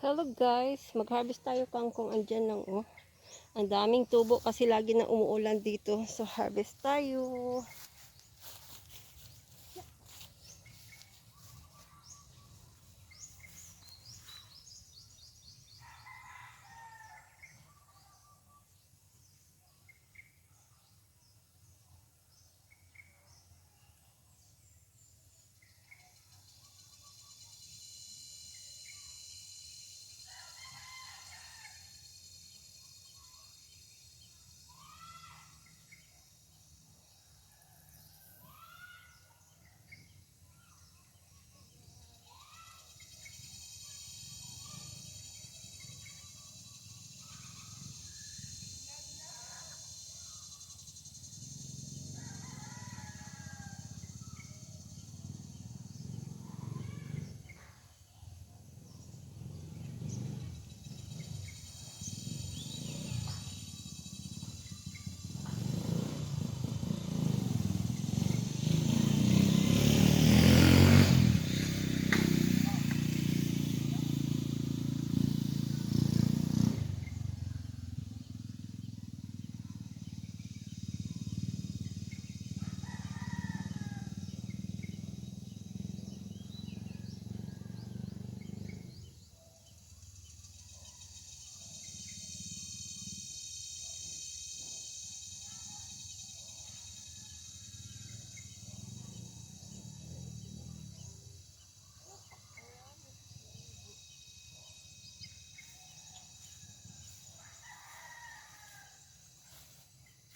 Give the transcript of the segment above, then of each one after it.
Hello guys, mag-harvest tayo kangkong andyan lang oh. Ang daming tubo kasi lagi na umuulan dito. So harvest tayo.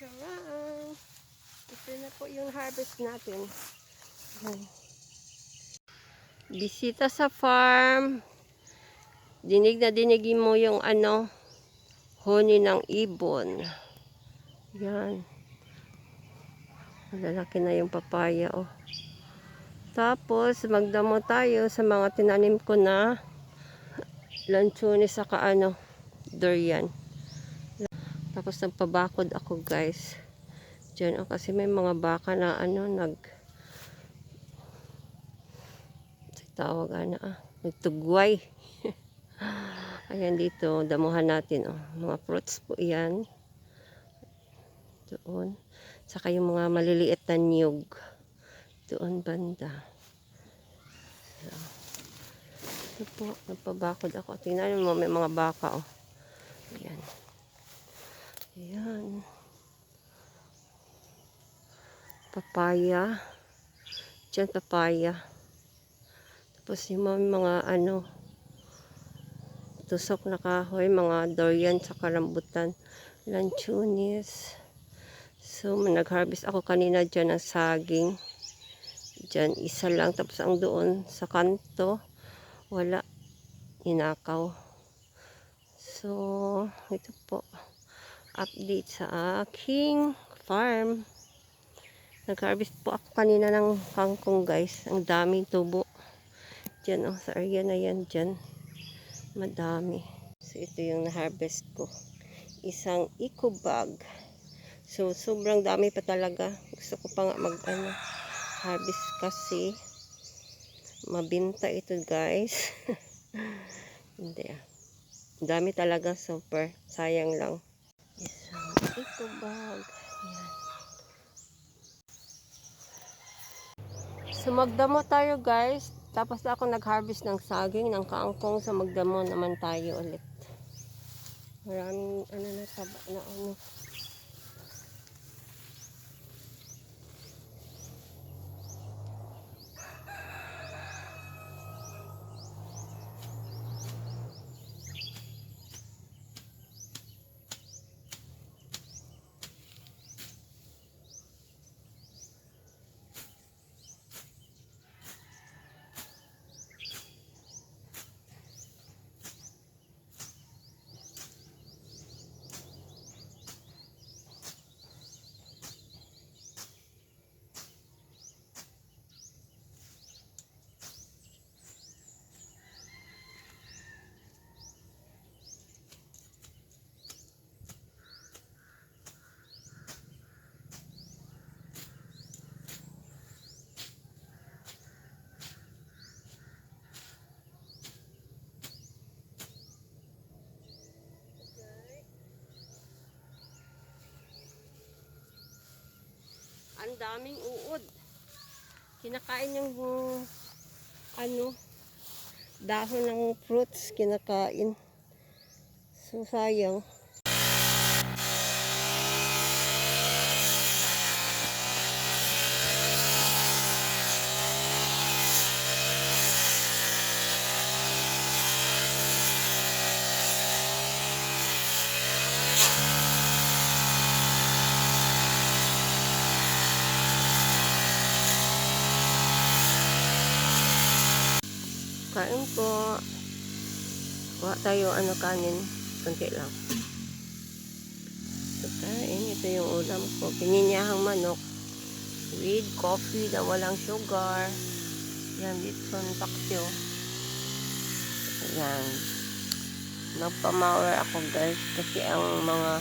Charang! Ito na po yung harvest natin. Yan. Bisita sa farm. Dinig na dinigin mo yung ano, honey ng ibon. Yan. Malalaki na yung papaya, oh. Tapos, magdamo tayo sa mga tinanim ko na lanchones saka ano, durian. Tapos, nagpabakod ako, guys. Diyan, oh, kasi may mga baka na ano, nag tawag ano, ah, nagtugway. Ayan dito, damuhan natin, oh. Mga fruits po yan. Doon. Saka yung mga maliliit na niyog. Doon banda. Ito po, nagpabakod ako. Tingnan mo, may mga baka, oh. Ayan. Ayan. Papaya. Diyan papaya. Tapos yung mga, mga ano, tusok na kahoy, mga durian, saka rambutan, lanchunis. So, nag-harvest ako kanina dyan ng saging. Dyan, isa lang. Tapos ang doon sa kanto, wala. Inakaw. So, ito po. Update sa aking farm. Nag-harvest po ako kanina ng kangkong guys. Ang daming tubo. Dyan oh, sa area na yan dyan. Madami. So, ito yung na-harvest ko. Isang eco bag. So, sobrang dami pa talaga. Gusto ko pa nga mag, ano, harvest kasi mabinta ito guys. Hindi ah. Dami talaga, super. Sayang lang. Isang eco bag. Yan. So, magdamo tayo guys. Tapos ako nag-harvest ng saging, ng kaangkong. Sa magdamo naman tayo ulit. Maraming ano na taba na ano. Ang daming uod. Kinakain yung uh, ano, dahon ng fruits, kinakain. So, sayang. Kain po. Kuha tayo ano kanin. Kunti lang. So, kain. Ito yung ulam ko. Pininyahang manok. With coffee na walang sugar. Yan, dito taksyo. Yan. Nagpamawer ako guys. Kasi ang mga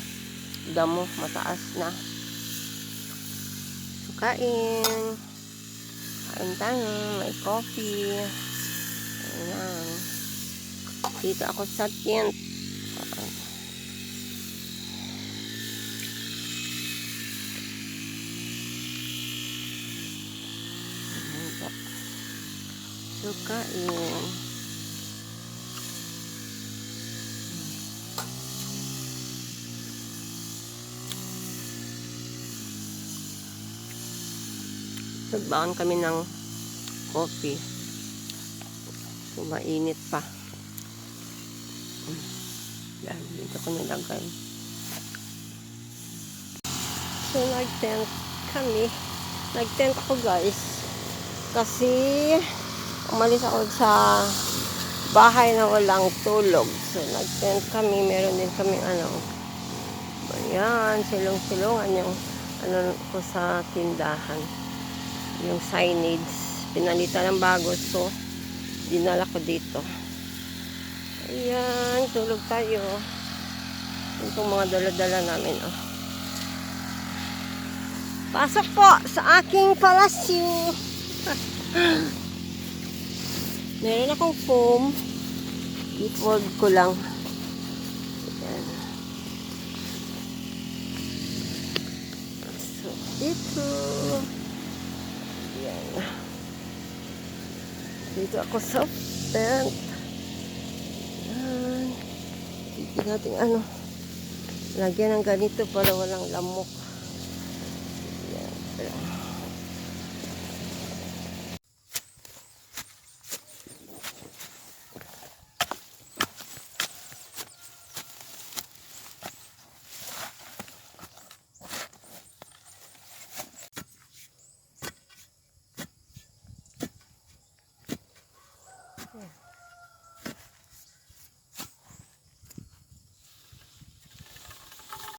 damo mataas na. So, kain. Kain tayo. May coffee. Ayan. Dito ako sa tent. Sukain. Nagbaon kami ng coffee. So, mainit pa. Yan, dito ko nilagay. So, nag-tent kami. Nag-tent ako, guys. Kasi, umalis ako sa bahay na walang tulog. So, nag-tent kami. Meron din kami, ano, ayan, silong-silongan yung, ano, ko sa tindahan. Yung signage. Pinalitan ng bago. So, dinala ko dito. Ayan, tulog tayo. Itong mga dala-dala namin, oh. Pasok po sa aking palasyo. Meron akong foam. I-fold ko lang. Ayan. So, ito. Ayan. Dito ako sa tent. Ayan. Dito natin ano. Lagyan ng ganito para walang lamok. Ayan. Ayan.